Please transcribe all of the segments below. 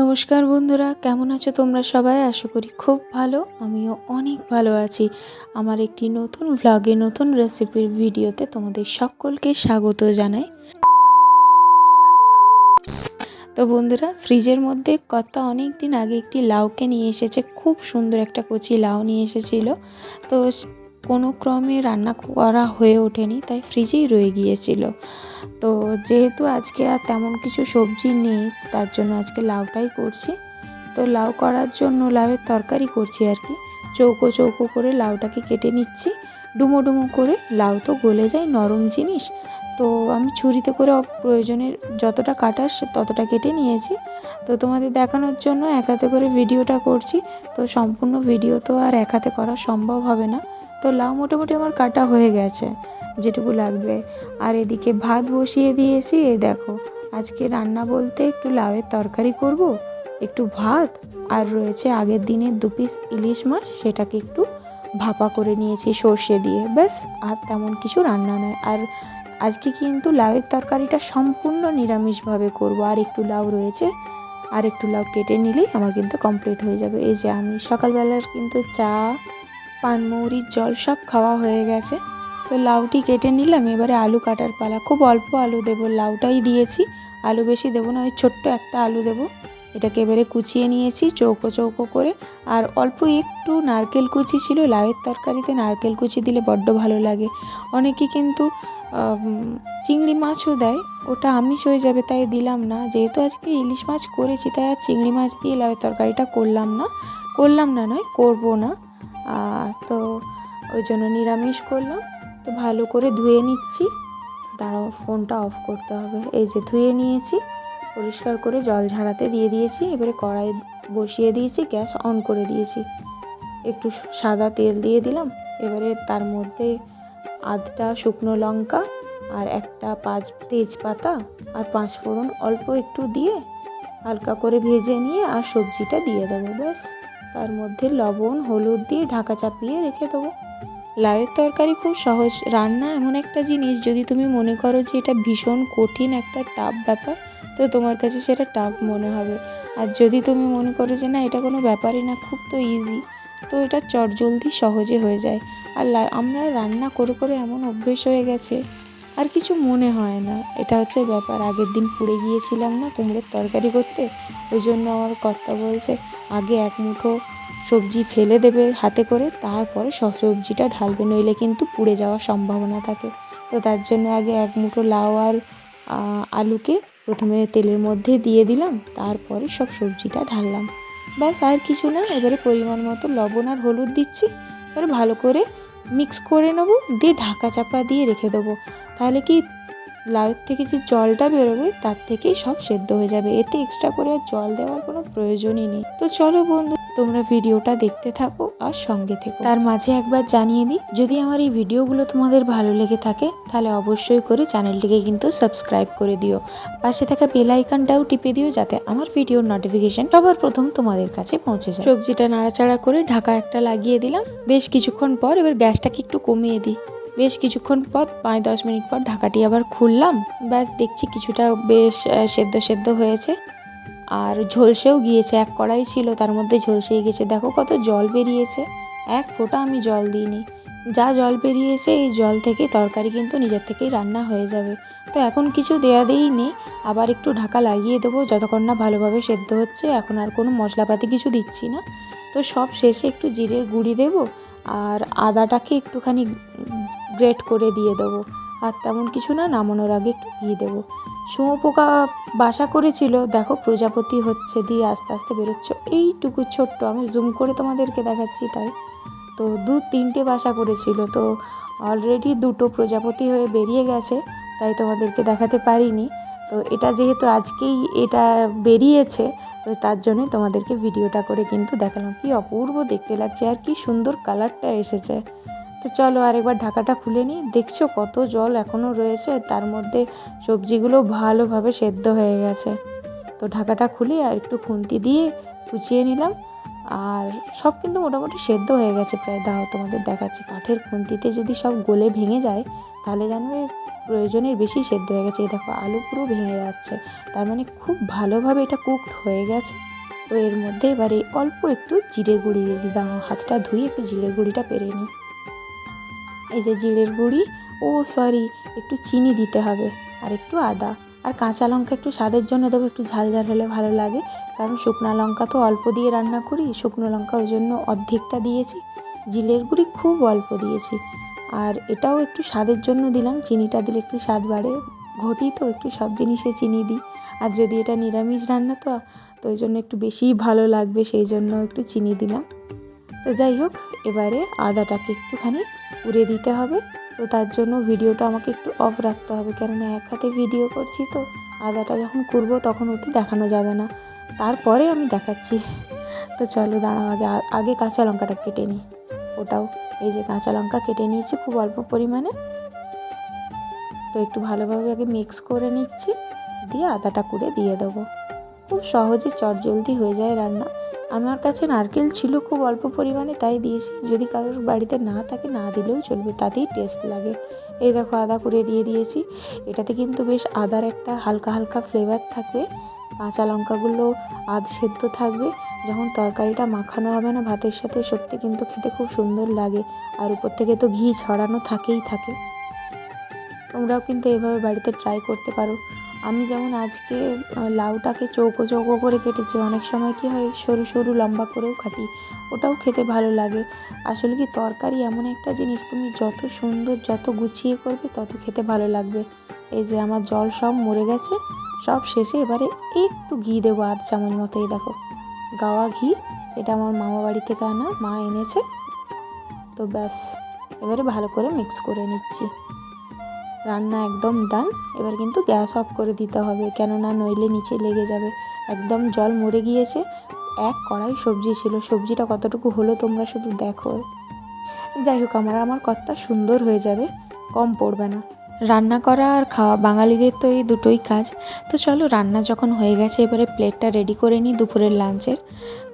নমস্কার বন্ধুরা, কেমন আছো তোমরা সবাই? আশা করি খুব ভালো, আমিও অনেক ভালো আছি। আমার একটি নতুন ভ্লগে নতুন রেসিপির ভিডিওতে তোমাদের সকলকে স্বাগত জানাই। তো বন্ধুরা ফ্রিজের মধ্যে কত অনেক দিন আগে একটি লাউকে নিয়ে এসেছে, খুব সুন্দর একটা কচি লাউ নিয়ে এসেছিল। তো কোনো ক্রমে রান্না করা হয়ে ওঠেনি, তাই ফ্রিজেই রয়ে গিয়েছিল। তো যেহেতু আজকে আর তেমন কিছু সবজি নেই, তার জন্য আজকে লাউটাই করছি। তো লাউ করার জন্য লাউয়ের তরকারি করছি আর কি। চৌকো চৌকো করে লাউটাকে কেটে নিচ্ছি। ডুমো ডুমো করে লাউ তো গলে যায়, নরম জিনিস। তো আমি ছুরিতে করে প্রয়োজনের যতটা কাটার ততটা কেটে নিয়েছি। তো তোমাদের দেখানোর জন্য এক হাতে করে ভিডিওটা করছি। তো সম্পূর্ণ ভিডিও তো আর এক হাতে করা সম্ভব হবে না। তো লাউ মোটামুটি আমার কাটা হয়ে গেছে, যেটুকু লাগবে। আর এদিকে ভাত বসিয়ে দিয়েছি, এই দেখো, আজকে রান্না বলতে একটু লাউয়ের তরকারি করব, একটু ভাত, আর রয়েছে আগের দিনের দু পিস ইলিশ মাছ, সেটাকে একটু ভাপা করে নিয়েছি সর্ষে দিয়ে, ব্যাস, আর তেমন কিছু রান্না নয়। আর আজকে কিন্তু লাউয়ের তরকারিটা সম্পূর্ণ নিরামিষভাবে করব, আর একটু লাউ রয়েছে, আর একটু লাউ কেটে নিলেই আমার কিন্তু কমপ্লিট হয়ে যাবে। এই যে আমি সকালবেলার কিন্তু চা পানমৌরির জল সব খাওয়া হয়ে গেছে। তো লাউটি কেটে নিলাম, এবারে আলু কাটার পালা। খুব অল্প আলু দেবো, লাউটাই দিয়েছি। আলু বেশি দেবো না, ওই ছোট্ট একটা আলু দেবো। এটাকে এবারে কুচিয়ে নিয়েছি, চৌকো চৌকো করে। আর অল্প একটু নারকেল কুচি ছিল, লাউয়ের তরকারিতে নারকেল কুচি দিলে বড্ড ভালো লাগে। অনেকে কিন্তু চিংড়ি মাছও দেয়, ওটা আমিষ হয়ে যাবে তাই দিলাম না। যেহেতু আজকে ইলিশ মাছ করেছি, তাই আর চিংড়ি মাছ দিয়ে লাউয়ের তরকারিটা করলাম না। করলাম না নয়, করব না। তো ওই জন্য নিরামিষ করলাম। তো ভালো করে ধুয়ে নিচ্ছি। দাঁড়াও, ফোনটা অফ করতে হবে। এই যে ধুয়ে নিয়েছি, পরিষ্কার করে জল ঝাড়াতে দিয়ে দিয়েছি। এবারে কড়াই বসিয়ে দিয়েছি, গ্যাস অন করে দিয়েছি। একটু সাদা তেল দিয়ে দিলাম। এবারে তার মধ্যে আধটা শুকনো লঙ্কা আর একটা পাঁচ তেজপাতা আর পাঁচ ফোড়ন অল্প একটু দিয়ে হালকা করে ভেজে নিয়ে আর সবজিটা দিয়ে দেবো, ব্যাস। তার মধ্যে লবণ, হলুদ দিয়ে ঢাকা চাপিয়ে রেখে দেবো। লাউয়ের তরকারি খুব সহজ। রান্না এমন একটা জিনিস, যদি তুমি মনে করো যে এটা ভীষণ কঠিন একটা টাফ ব্যাপার, তো তোমার কাছে সেটা টাফ মনে হবে। আর যদি তুমি মনে করো যে না, এটা কোনো ব্যাপারই না, খুব তো ইজি তো এটা চটজলদি সহজে হয়ে যায়। আর আমরা রান্না করে করে এমন অভ্যেস হয়ে গেছে, আর কিছু মনে হয় না। এটা হচ্ছে ব্যাপার। আগের দিন পুড়ে গিয়েছিলাম না কুমড়োর তরকারি করতে, ওই জন্য আমার কর্তা বলছে আগে এক মুঠো সবজি ফেলে দেবে হাতে করে, তারপরে সব সবজিটা ঢালবে, নইলে কিন্তু পুড়ে যাওয়ার সম্ভাবনা থাকে। তো তার জন্য আগে এক মুঠো লাউ আর আলুকে প্রথমে তেলের মধ্যে দিয়ে দিলাম, তারপরে সব সবজিটা ঢাললাম। ব্যাস, আর কিছু না, এবারে পরিমাণ মতো লবণ আর হলুদ দিচ্ছি। এবারে ভালো করে মিক্স করে নেব, দিয়ে ঢাকা চাপা দিয়ে রেখে দেবো। তাহলে কি লাউয়ের থেকে যে জলটা বেরোবে, তার থেকেই সব সেদ্ধ হয়ে যাবে। এতে এক্সট্রা করে আর জল দেওয়ার কোনো প্রয়োজনই নেই। তো চলো বন্ধু, তোমরা ভিডিওটা দেখতে থাকো আর সঙ্গে থেকো। তার মাঝে একবার জানিয়ে দিই, যদি আমার এই ভিডিওগুলো তোমাদের ভালো লেগে থাকে, তাহলে অবশ্যই করে চ্যানেলটিকে কিন্তু সাবস্ক্রাইব করে দিও। পাশে থাকা বেল আইকনটাও টিপে দিও, যাতে আমার ভিডিওর নোটিফিকেশন সবার প্রথম তোমাদের কাছে পৌঁছে যায়। সবজিটা নাড়াচাড়া করে ঢাকা একটা লাগিয়ে দিলাম। বেশ কিছুক্ষণ পর এবার গ্যাসটাকে একটু কমিয়ে দিই। বেশ কিছুক্ষণ পর, পাঁচ দশ মিনিট পর ঢাকাটি আবার খুললাম। ব্যাস, দেখছি কিছুটা বেশ সেদ্ধ সেদ্ধ হয়েছে। আর ঝলসেও গিয়েছে, এক কড়াই ছিল, তার মধ্যে ঝলসেই গেছে। দেখো কত জল বেরিয়েছে। এক ফোঁটা আমি জল দিইনি। যা জল বেরিয়েছে, এই জল থেকে তরকারি কিন্তু নিজের থেকেই রান্না হয়ে যাবে। তো এখন কিছু দেয়া দেই আবার একটু ঢাকা লাগিয়ে দেবো, যতক্ষণ না ভালোভাবে সেদ্ধ হচ্ছে। এখন আর কোনো মশলাপাতি কিছু দিচ্ছি না। তো সব শেষে একটু জিরের গুঁড়ি দেবো। আর আদাটাকে একটুখানি গ্রেট করে দিয়ে দেবো। আর তেমন কিছু না, নামানোর আগে একটু ঘি দেবো। শুঁয়োপোকা বাসা করেছিল, দেখো প্রজাপতি হচ্ছে দিয়ে আস্তে আস্তে বেরোচ্ছ। এইটুকু ছোট্ট, আমি জুম করে তোমাদেরকে দেখাচ্ছি তাই। তো দু তিনটে বাসা করেছিল, তো অলরেডি দুটো প্রজাপতি হয়ে বেরিয়ে গেছে, তাই তোমাদেরকে দেখাতে পারিনি। তো এটা যেহেতু আজকেই এটা বেরিয়েছে, তো তার জন্যই তোমাদেরকে ভিডিওটা করে কিন্তু দেখালাম। কি অপূর্ব দেখতে লাগছে, আর কি সুন্দর কালারটা এসেছে। তো চলো আরেকবার ঢাকাটা খুলে নিই। দেখছ কত জল এখনও রয়েছে? তার মধ্যে সবজিগুলো ভালোভাবে সেদ্ধ হয়ে গেছে। তো ঢাকাটা খুলে আর একটু খুন্তি দিয়ে কুচিয়ে নিলাম। আর সব কিন্তু মোটামুটি সেদ্ধ হয়ে গেছে প্রায়। দাও তোমাদের দেখাচ্ছি। কাঠের খুন্তিতে যদি সব গলে ভেঙে যায়, তাহলে জানবে প্রয়োজনের বেশি সেদ্ধ হয়ে গেছে। এই দেখো, আলু পুরো ভেঙে যাচ্ছে। তার মানে খুব ভালোভাবে এটা কুকড হয়ে গেছে। তো এর মধ্যে এবারে অল্প একটু জিরে গুঁড়ি দিয়ে দাঁড়াও হাতটা ধুয়ে একটু জিরে গুঁড়িটা পেরে নিই। এই যে জিরের গুঁড়ি, ও সরি, একটু চিনি দিতে হবে, আর একটু আদা। আর কাঁচা লঙ্কা একটু স্বাদের জন্য দেবো, একটু ঝাল ঝাল হলে ভালো লাগে, কারণ শুকনো লঙ্কা তো অল্প দিয়ে রান্না করি, শুকনো লঙ্কা ওই জন্য অর্ধেকটা দিয়েছি। জিলের গুঁড়ি খুব অল্প দিয়েছি, আর এটাও একটু স্বাদের জন্য দিলাম, চিনিটা দিলে একটু স্বাদ বাড়ে। ঘটি তো, একটু সব জিনিসে চিনি দিই, আর যদি এটা নিরামিষ রান্না তো তো ওই জন্য একটু বেশিই ভালো লাগবে, সেই জন্য একটু চিনি দিলাম। তো যাই হোক, এবারে আদাটাকে একটুখানি উড়ে দিতে হবে। তো তার জন্য ভিডিওটা আমাকে একটু অফ রাখতে হবে। কেননা এক হাতে ভিডিও করছি তো আদাটা যখন করব তখন ওটি দেখানো যাবে না। তারপরে আমি দেখাচ্ছি। তো চলো দাঁড়াও আগে আগে কাঁচা লঙ্কাটা কেটে নিই। ওটাও, এই যে কাঁচা লঙ্কা কেটে নিয়েছি খুব অল্প পরিমাণে। তো একটু ভালোভাবে আগে মিক্স করে নিচ্ছি। দিয়ে আদাটা কুড়ে দিয়ে দেবো। খুব সহজে চটজলদি হয়ে যায় রান্না। আমার কাছে নারকেল ছিল খুব অল্প পরিমাণে, তাই দিয়েছি। যদি কারোর বাড়িতে না থাকে, না দিলেও চলবে, তাতেই টেস্ট লাগে। এই দেখো, আদা করে দিয়ে দিয়েছি। এটাতে কিন্তু বেশ আদার একটা হালকা হালকা ফ্লেভার থাকবে। কাঁচা লঙ্কাগুলো আধ সেদ্ধ থাকবে। যখন তরকারিটা মাখানো হবে না ভাতের সাথে, সত্যি কিন্তু খেতে খুব সুন্দর লাগে। আর উপর থেকে তো ঘি ছড়ানো থাকেই থাকে। তোমরাও কিন্তু এভাবে বাড়িতে ট্রাই করতে পারো। আমি যেমন আজকে লাউটাকে চৌকো চৌকো করে কেটেছি, অনেক সময় কি হয়, সরু সরু লম্বা করেও কাটি, ওটাও খেতে ভালো লাগে। আসলে কি তরকারি এমন একটা জিনিস, তুমি যত সুন্দর যত গুছিয়ে করবে, তত খেতে ভালো লাগবে। এই যে আমার জল সব মরে গেছে, সব শেষে এবারে একটু ঘি দেবো আধ চামচ মতোই দেখো। গাওয়া ঘি, এটা আমার মামা বাড়ি থেকে আনা, মা এনেছে। তো ব্যাস, এবারে ভালো করে মিক্স করে নিচ্ছি। রান্না একদম ডান। এবার কিন্তু গ্যাস অফ করে দিতে হবে, কেননা নইলে নিচে লেগে যাবে। একদম জল মরে গিয়েছে, এক কড়াই সবজি ছিল। সবজিটা কতটুকু হলো তোমরা শুধু দেখো। যাই হোক, আমার আমার কর্তা সুন্দর হয়ে যাবে, কম পড়বে না। রান্না করা আর খাওয়া, বাঙালিদের তো এই দুটোই কাজ। তো চলো, রান্না যখন হয়ে গেছে, এবারে প্লেটটা রেডি করে নিই দুপুরের লাঞ্চের।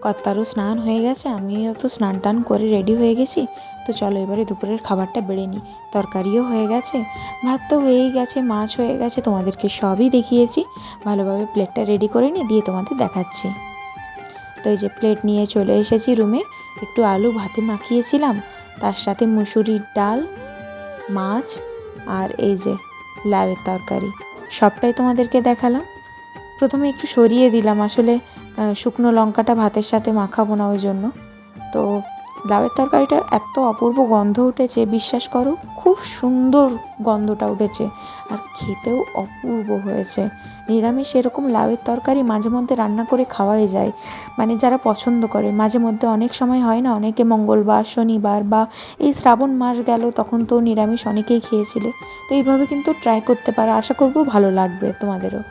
কর্তারও স্নান হয়ে গেছে, আমিও তো স্নান টান করে রেডি হয়ে গেছি। তো চলো, এবারে দুপুরের খাবারটা বেড়ে নিই। তরকারিও হয়ে গেছে, ভাত তো হয়েই গেছে, মাছ হয়ে গেছে, তোমাদেরকে সবই দেখিয়েছি। ভালোভাবে প্লেটটা রেডি করে নিই দিয়ে তোমাদের দেখাচ্ছি। তো এই যে প্লেট নিয়ে চলে এসেছি রুমে। একটু আলু ভাতে মাখিয়েছিলাম, তার সাথে মুসুরির ডাল, মাছ আর এই যে লাউয়ের তরকারি, সবটাই তোমাদেরকে দেখালাম। প্রথমে একটু সরিয়ে দিলাম, আসলে শুকনো লঙ্কাটা ভাতের সাথে মাখাবো না ওই জন্য। লাউয়ের তরকারিটা এত অপূর্ব গন্ধ উঠেছে, বিশ্বাস করো, খুব সুন্দর গন্ধটা উঠেছে আর খেতেও অপূর্ব হয়েছে। নিরামিষ এরকম লাউয়ের তরকারি মাঝে মধ্যে রান্না করে খাওয়াই যায়। মানে যারা পছন্দ করে, মাঝে মধ্যে অনেক সময় হয় না, অনেকে মঙ্গলবার, শনিবার বা এই শ্রাবণ মাস গেল তখন তো নিরামিষ অনেকেই খেয়েছিলে। তো এইভাবে কিন্তু ট্রাই করতে পারো, আশা করব ভালো লাগবে তোমাদেরও।